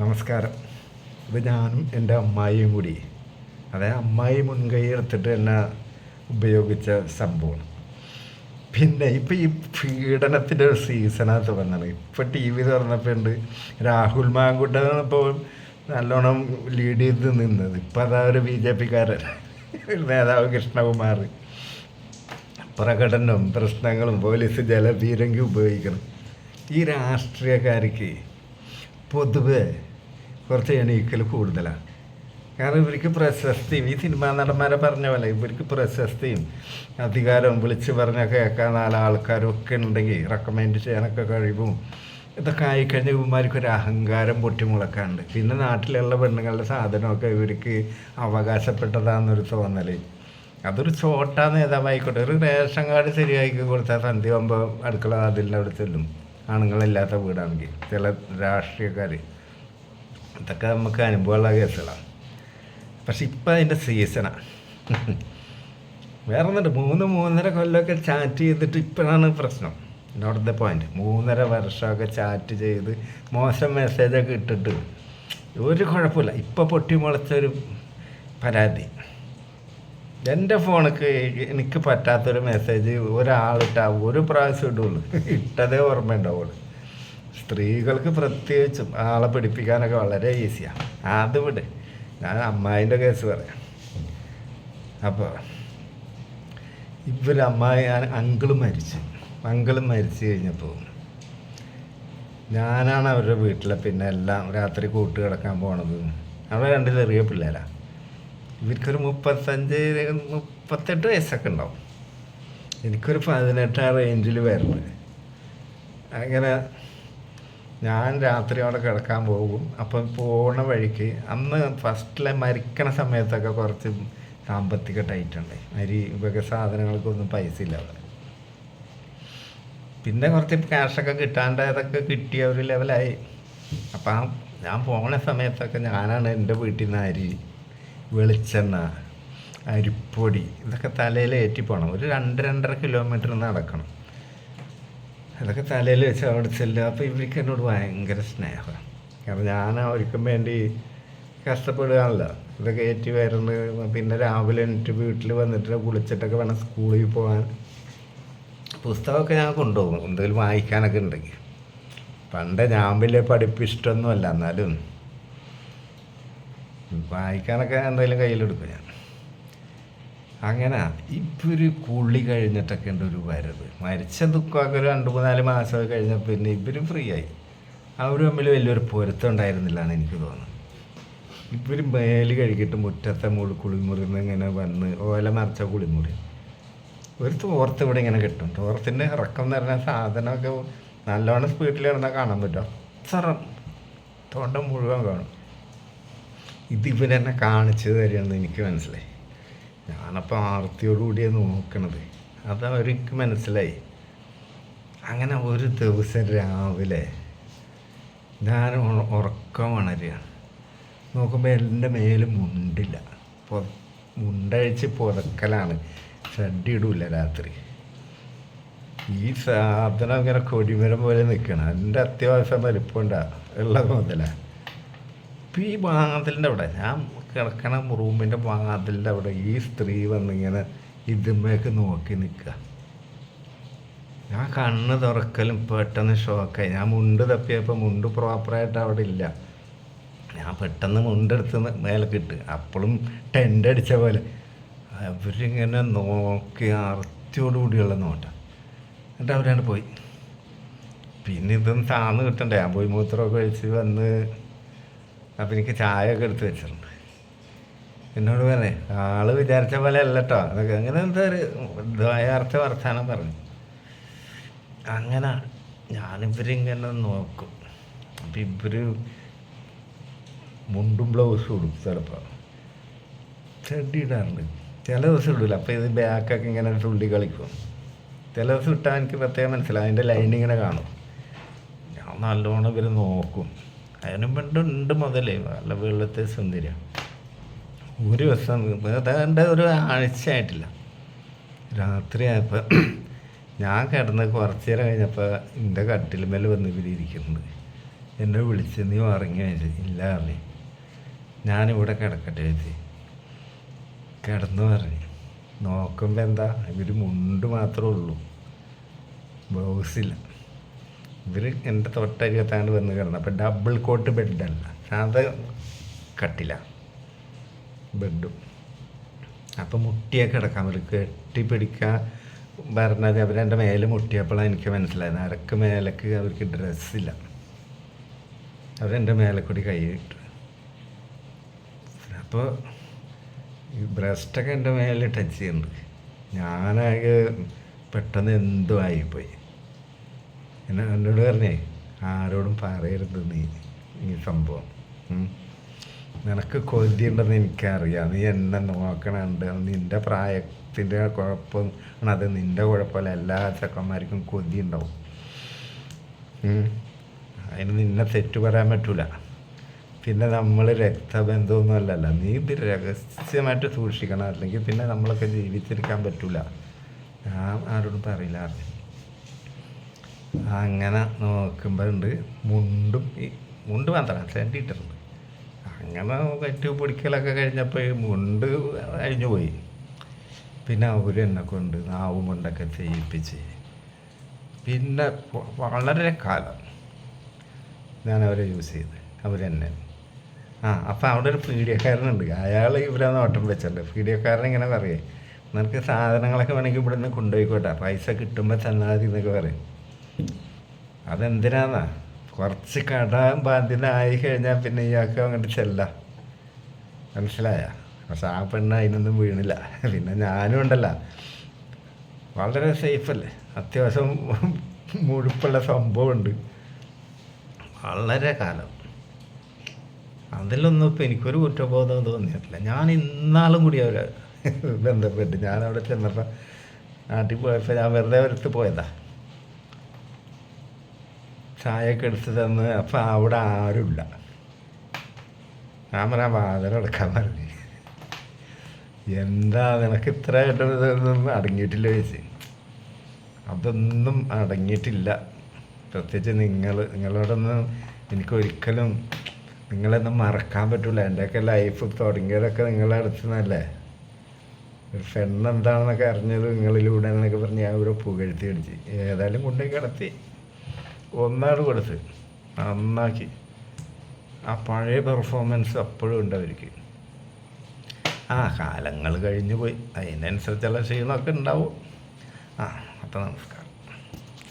നമസ്കാരം. ഇത് ഞാനും എന്റെ അമ്മായിയും കൂടി. അതായത് അമ്മായി മുൻകൈ എടുത്തിട്ട് എന്നെ ഉപയോഗിച്ച സംഭവമാണ്. പിന്നെ ഇപ്പം ഈ പീഡനത്തിന്റെ ഒരു സീസണാണ് തുടങ്ങുന്നത് ഇപ്പം ടി വി തുറന്നപ്പോൾ ഉണ്ട് രാഹുൽ മാങ്കുട്ടാണ് ഇപ്പോൾ നല്ലോണം ലീഡ് ചെയ്ത് നിന്നത്. ഇപ്പം അതാ ഒരു ബി ജെ പിക്കാരൻ നേതാവ് കൃഷ്ണകുമാർ. പ്രകടനം പ്രശ്നങ്ങളും പോലീസ് ജലപീരങ്കി ഉപയോഗിക്കണം. ഈ രാഷ്ട്രീയക്കാർക്ക് പൊതുവെ കുറച്ച് എണീക്കൽ കൂടുതലാണ്. കാരണം ഇവർക്ക് പ്രശസ്തിയും ഈ സിനിമാ നടന്മാരെ പറഞ്ഞ പോലെ ഇവർക്ക് പ്രശസ്തിയും അധികാരവും വിളിച്ച് പറഞ്ഞ കേൾക്കാൻ നാല് ആൾക്കാരും ഒക്കെ ഉണ്ടെങ്കിൽ റെക്കമെൻഡ് ചെയ്യാനൊക്കെ കഴിവും. ഇതൊക്കെ ആയിക്കഴിഞ്ഞാൽ ഇവന്മാർക്ക് ഒരു അഹങ്കാരം പൊട്ടിമുളക്കാണ്ട് പിന്നെ നാട്ടിലുള്ള പെണ്ണുങ്ങളുടെ സാധനമൊക്കെ ഇവർക്ക് അവകാശപ്പെട്ടതാണെന്നൊരു തോന്നൽ അതൊരു ചോട്ടാ നേതാവായിക്കോട്ടെ. ഒരു റേഷൻ കാർഡ് ശരിയാക്കി കൊടുത്താൽ സന്ധ്യ ആകുമ്പോൾ അടുക്കള അതിന്റെ അവിടെ ചെല്ലും. ആണുങ്ങളില്ലാത്ത വീടാണെങ്കിൽ. ചില രാഷ്ട്രീയക്കാർ ഇതൊക്കെ നമുക്ക് അനുഭവമുള്ള കേസുകളാണ്. പക്ഷെ ഇപ്പം അതിന്റെ സീസണാണ് വേറെ ഒന്നുണ്ട് മൂന്ന് മൂന്നര കൊല്ലമൊക്കെ ചാറ്റ് ചെയ്തിട്ട് ഇപ്പോഴാണ് പ്രശ്നം. നോട്ട് ദ പോയിന്റ് മൂന്നര വർഷമൊക്കെ ചാറ്റ് ചെയ്ത് മോശം മെസ്സേജൊക്കെ ഇട്ടിട്ട്. ഒരു കുഴപ്പമില്ല. ഇപ്പം പൊട്ടി മുളച്ചൊരു പരാതി. എന്റെ ഫോണിക്ക് എനിക്ക് പറ്റാത്തൊരു മെസ്സേജ് ഒരാളിട്ട ഒരു പ്രാവശ്യം ഇടുള്ളൂ. ഇട്ടതേ ഓർമ്മ ഉണ്ടാവുള്ളൂ സ്ത്രീകൾക്ക് പ്രത്യേകിച്ചും ആളെ പിടിപ്പിക്കാനൊക്കെ വളരെ ഈസിയാണ് അത് ഞാൻ അമ്മായിന്റെ കേസ് പറയാം. അപ്പോൾ അമ്മായി അങ്കിൾ മരിച്ചു. അങ്കിൾ മരിച്ചു കഴിഞ്ഞപ്പോൾ ഞാനാണ് അവരുടെ വീട്ടിലെ പിന്നെ എല്ലാം രാത്രി കൂട്ട് കിടക്കാൻ പോണത്. അവിടെ രണ്ട് ചെറിയ പിള്ളേരാണ് ഇവർക്കൊരു മുപ്പത്തഞ്ച് മുപ്പത്തെട്ട് വയസ്സൊക്കെ ഉണ്ടാവും. എനിക്കൊരു പതിനെട്ട് ആ റേഞ്ചിൽ വരുന്നത് അങ്ങനെ ഞാൻ രാത്രി അവിടെ കിടക്കാൻ പോകും. അപ്പം പോണ വഴിക്ക് അന്ന് ഫസ്റ്റിലെ മരിക്കണ സമയത്തൊക്കെ കുറച്ച് സാമ്പത്തിക ടൈറ്റ് ഉണ്ട്. അരി ഇവയൊക്കെ സാധനങ്ങൾക്കൊന്നും പൈസ ഇല്ല പിന്നെ കുറച്ച് ക്യാഷൊക്കെ കിട്ടാണ്ട് അതൊക്കെ കിട്ടിയ ഒരു ലെവലായി അപ്പം ഞാൻ പോണ സമയത്തൊക്കെ ഞാനാണ് എന്റെ വീട്ടിൽ നിന്ന് അരി വെളിച്ചെണ്ണ അരിപ്പൊടി ഇതൊക്കെ തലയിൽ ഏറ്റി പോകണം ഒരു രണ്ട് രണ്ടര കിലോമീറ്റർ നടക്കണം. അതൊക്കെ തലയിൽ വെച്ച് അവിടെ ചെല്ലുക. അപ്പോൾ ഇവർക്ക് എന്നോട് ഭയങ്കര സ്നേഹമാണ്. കാരണം ഞാൻ അവർക്കും വേണ്ടി കഷ്ടപ്പെടുകയാണല്ലോ. ഇതൊക്കെ ഏറ്റി വരുന്നത്. പിന്നെ രാവിലെ എണീറ്റ് വീട്ടിൽ വന്നിട്ട് കുളിച്ചിട്ടൊക്കെ വേണം സ്കൂളിൽ പോകാൻ. പുസ്തകമൊക്കെ ഞാൻ കൊണ്ടുപോകും. എന്തെങ്കിലും വായിക്കാനൊക്കെ ഉണ്ടെങ്കിൽ. പണ്ട് ഞാൻ വലിയ പഠിപ്പ് ഇഷ്ടമൊന്നുമല്ല എന്നാലും വായിക്കാനൊക്കെ എന്തെങ്കിലും കയ്യിലെടുക്കും ഞാൻ. അങ്ങനെ. ഇപ്പം ഒരു കുളി കഴിഞ്ഞിട്ടൊക്കെ ഉണ്ട് ഒരു വരവ്. മരിച്ച ദുഃഖമൊക്കെ ഒരു രണ്ട് മൂന്നാൽ മാസമൊക്കെ കഴിഞ്ഞപ്പോൾ പിന്നെ ഇവരും ഫ്രീ ആയി. അവർ തമ്മിൽ വലിയൊരു പൊരുത്തം ഉണ്ടായിരുന്നില്ല എന്ന് എനിക്ക് തോന്നുന്നു. ഇവർ മേൽ കഴുകിയിട്ട് മുറ്റത്തെ മുളി കുളിമുറി ഇങ്ങനെ വന്ന് ഓല മറിച്ച കുളിമുറി. ഒരു തോർത്ത് ഇവിടെ ഇങ്ങനെ കിട്ടും. തോർത്തിന്റെ ഇറക്കം എന്ന് പറഞ്ഞ സാധനമൊക്കെ നല്ലോണം സ്പീഡിൽ കിടന്നാൽ കാണാൻ പറ്റും. അത്ര തോണ്ടം മുഴുവൻ കാണും. ഇത് ഇവരെന്നെ കാണിച്ചു തരുമെന്ന് എനിക്ക് മനസ്സിലായി. ഞാനപ്പോൾ ആർത്തിയോടുകൂടിയാണ് നോക്കണത്. അത് അവർക്ക് മനസ്സിലായി. അങ്ങനെ ഒരു ദിവസം രാവിലെ ഞാൻ ഉറക്കം ഉണരുകയാണ്. നോക്കുമ്പോൾ എന്റെ മേൽ മുണ്ടില്ല. മുണ്ടഴിച്ച് പുതക്കലാണ്. ഷഡ് രാത്രി. ഈ സാധനം ഇങ്ങനെ കൊടിമരം പോലെ നിൽക്കണം എന്റെ അത്യാവശ്യം വലിപ്പമുണ്ടാ. ഉള്ളത് മുതലാണ് ഇപ്പം ഈ വാതിലിന്റെ അവിടെ ഞാൻ കിടക്കണ റൂമിന്റെ വാതിലിന്റെ അവിടെ ഈ സ്ത്രീ വന്നിങ്ങനെ ഇതുമേക്ക് നോക്കി നിൽക്കുക ഞാൻ കണ്ണ് തുറക്കലും പെട്ടെന്ന് ഷോക്കായി. ഞാൻ മുണ്ട് തപ്പിയപ്പോൾ മുണ്ട് പ്രോപ്പറായിട്ട് അവിടെ ഇല്ല. ഞാൻ പെട്ടെന്ന് മുണ്ടെടുത്ത് മേലേക്ക് ഇട്ട്. അപ്പോഴും ടെന്റ് അടിച്ച പോലെ. അവരിങ്ങനെ നോക്കി അർത്തിയോടുകൂടിയുള്ള നോട്ടം. എന്നിട്ട് അവരാണ് പോയി. പിന്നെ ഇതൊന്നും താന്ന് കിട്ടണ്ടേ? ഞാൻ പോയി മൂത്രമൊക്കെ കഴിച്ച് വന്ന് അപ്പം എനിക്ക് ചായ ഒക്കെ എടുത്ത് വെച്ചിട്ടുണ്ട്. എന്നോട് പറഞ്ഞേ ആൾ വിചാരിച്ച പോലെ അല്ലട്ടോ. അതൊക്കെ അങ്ങനെ എന്താ ഒരു ദ്വയാർത്ഥ വർത്താനം പറഞ്ഞു. അങ്ങനെ ഞാനിവരിങ്ങനെ നോക്കും. അപ്പം ഇവർ മുണ്ടും ബ്ലൗസും ഇടും ചിലപ്പോൾ ചെടി ഇടാറുണ്ട്. ചില ദിവസം ഇടില്ല അപ്പോൾ ഇത് ബാക്കൊക്കെ ഇങ്ങനെ തുള്ളി കളിക്കും. ചില ദിവസം ഇട്ടാൽ എനിക്ക് പ്രത്യേകം മനസ്സിലാവും. അതിന്റെ ലൈൻ ഇങ്ങനെ കാണും. ഞാൻ നല്ലോണം ഇവർ നോക്കും. അതിനും പണ്ടുണ്ട് മുതലേ. നല്ല വെള്ളത്തെ സുന്ദരിയാണ് ഒരു ദിവസം ഏതാണ്ട് ഒരു ആഴ്ച ആയിട്ടില്ല രാത്രിയായപ്പോൾ ഞാൻ കിടന്ന് കുറച്ച് നേരം കഴിഞ്ഞപ്പോൾ എന്റെ കട്ടിലുമേൽ വന്ന് ഇവരിയ്ക്കുന്നുണ്ട് എന്നെ വിളിച്ച് നീ ഉറങ്ങി വെച്ച് ഇല്ല അറിഞ്ഞു ഞാനിവിടെ കിടക്കട്ടെ? വെച്ച് കിടന്നു പറഞ്ഞു നോക്കുമ്പോൾ എന്താ? ഇവർ മുണ്ട് മാത്രമേ ഉള്ളൂ. ബ്ലൗസില്ല ഇവർ എന്റെ തൊട്ടരികത്താണ് വന്ന് കിടന്നത് അപ്പം ഡബിൾ കോട്ട് ബെഡല്ല സാധാരണ കട്ടില്ല ബെഡും. അപ്പം മുട്ടിയൊക്കെ കിടക്കാൻ പറ്റും. കെട്ടിപ്പിടിക്കാൻ പറഞ്ഞത് അവരെന്റെ മേലെ മുട്ടിയപ്പോഴാണ് എനിക്ക് മനസ്സിലായത്. അരക്ക് മേലേക്ക് അവർക്ക് ഡ്രസ്സില്ല അവരെന്റെ മേലെ കൂടി കൈയിട്ട് അപ്പോൾ ഈ ബ്രസ്റ്റൊക്കെ എന്റെ മേലെ ടച്ച് ചെയ്യുന്നുണ്ട്. ഞാനാകെ പെട്ടെന്ന് എന്തോ ആയിപ്പോയി. എന്നെ എന്നോട് പറഞ്ഞേ ആരോടും പറയരുത് നീ ഈ സംഭവം. നിനക്ക് കൊതിയുണ്ടെന്ന് എനിക്കറിയാം. നീ എന്നെ നോക്കണുണ്ട്. നിന്റെ പ്രായത്തിന്റെ കുഴപ്പം. അത് നിന്റെ കുഴപ്പമല്ല. എല്ലാ ചെക്കന്മാർക്കും കൊതി ഉണ്ടാവും. അതിന് നിന്നെ തെറ്റു പറയാൻ പറ്റൂല. പിന്നെ നമ്മൾ രക്തബന്ധമൊന്നും അല്ലല്ലോ. നീ ഇത് രഹസ്യമായിട്ട് സൂക്ഷിക്കണം. അല്ലെങ്കിൽ പിന്നെ നമ്മളൊക്കെ ജീവിച്ചിരിക്കാൻ പറ്റൂല. ഞാൻ ആരോടും പറയില്ല. അങ്ങനെ നോക്കുമ്പോഴുണ്ട് മുണ്ടും ഈ മുണ്ട് മാത്രമാണ് സെന്റിട്ടുണ്ട് അങ്ങനെ കെട്ടി പിടിക്കലൊക്കെ കഴിഞ്ഞപ്പോൾ മുണ്ട് അഴിഞ്ഞു പോയി. പിന്നെ അവർ എന്നെ കൊണ്ട് നാവും മുണ്ടൊക്കെ ചെയ്യിപ്പിച്ച് പിന്നെ വളരെ കാലം ഞാൻ അവരെ യൂസ് ചെയ്ത് അവരെന്നെ ആ അപ്പം അവിടെ ഒരു പീഡിയക്കാരനുണ്ട്. അയാൾ ഇവരെ നോട്ടം വെച്ചിട്ടുണ്ട്. പീഡിയക്കാരൻ ഇങ്ങനെ പറയേ നിനക്ക് സാധനങ്ങളൊക്കെ വേണമെങ്കിൽ ഇവിടെ നിന്ന് കൊണ്ടുപോയിക്കോട്ടെ. പൈസ കിട്ടുമ്പോൾ തന്നാൽ മതി എന്നൊക്കെ പറയും. അതെന്തിനാന്നാ? കുറച്ച് കടാൻ ബാധ്യതയായി കഴിഞ്ഞാൽ പിന്നെ ഇയാൾക്ക് അങ്ങോട്ട് ചെല്ലാം. മനസ്സിലായ? പക്ഷെ ആ പെണ്ണ് അതിനൊന്നും വീണില്ല. പിന്നെ ഞാനും ഉണ്ടല്ല. വളരെ സേഫല്ലേ അത്യാവശ്യം മുഴുപ്പുള്ള സംഭവമുണ്ട്. വളരെ കാലം. അതിലൊന്നും ഇപ്പം എനിക്കൊരു കുറ്റബോധം തോന്നിയിട്ടില്ല. ഞാൻ ഇന്നാളും കൂടി അവരെ ബന്ധപ്പെട്ട് ഞാൻ അവിടെ ചെന്നപ്പോൾ നാട്ടിൽ പോയപ്പോൾ ഞാൻ വെറുതെ ഒരിടത്ത് പോയതാ. ചായയൊക്കെ എടുത്ത് തന്ന് അപ്പം അവിടെ ആരുമില്ല. ഞാൻ പറയാൻ വാതിലടക്കാൻ പറഞ്ഞു. എന്താ നിനക്ക് ഇത്ര ഇതൊന്നും അടങ്ങിയിട്ടില്ല ചേച്ചി? അതൊന്നും അടങ്ങിയിട്ടില്ല. പ്രത്യേകിച്ച് നിങ്ങൾ നിങ്ങളോടൊന്നും എനിക്കൊരിക്കലും നിങ്ങളൊന്നും മറക്കാൻ പറ്റില്ല എന്റെയൊക്കെ ലൈഫ് തുടങ്ങിയതൊക്കെ നിങ്ങളെ അടുത്ത് നിന്നല്ലേ? ഒരു ഫ്രണ്ട് എന്താണെന്നൊക്കെ അറിഞ്ഞത് നിങ്ങളിലൂടെ എന്നൊക്കെ പറഞ്ഞ് ഞാൻ ഇവിടെ പുകഴ്ത്തി അടിച്ച്. ഏതായാലും കൊണ്ടുപോയി കിടത്തി. ഒന്നാട് കൊടുത്ത് നന്നാക്കി. ആ പഴയ പെർഫോമൻസ് അപ്പോഴും ഉണ്ട് അവർക്ക്. ആ കാലങ്ങൾ കഴിഞ്ഞു പോയി. അതിനനുസരിച്ചുള്ള ക്ഷീണമൊക്കെ ഉണ്ടാവും. ആ അപ്പം നമസ്കാരം.